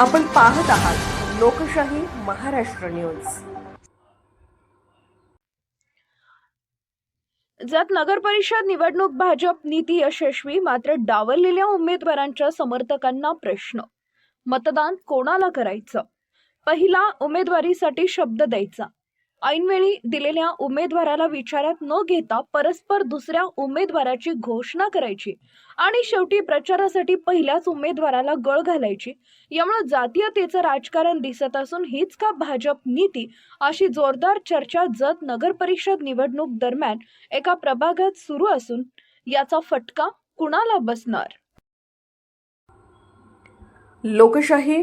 आपण पाहत आहात लोकशाही महाराष्ट्र न्यूज. जत नगर परिषद निवडणूक भाजप नीती यशस्वी मात्र डावललेल्या उमेदवारांच्या समर्थकांना प्रश्न. मतदान कोणाला करायचं? पहिला उमेदवारीसाठी शब्द द्यायचा. ऐनवेळी दिलेल्या उमेदवाराला विचारात न घेता परस्पर दुसऱ्या उमेदवाराची घोषणा करायची आणि शेवटी प्रचारासाठी पहिल्याच उमेदवाराला गळ घालायची. यामुळे जातीयतेचं राजकारण दिसत असून हीच का भाजप नीती अशी जोरदार चर्चा जत नगर परिषद निवडणूक दरम्यान एका प्रभागात सुरू असून याचा फटका कुणाला बसणार? लोकशाही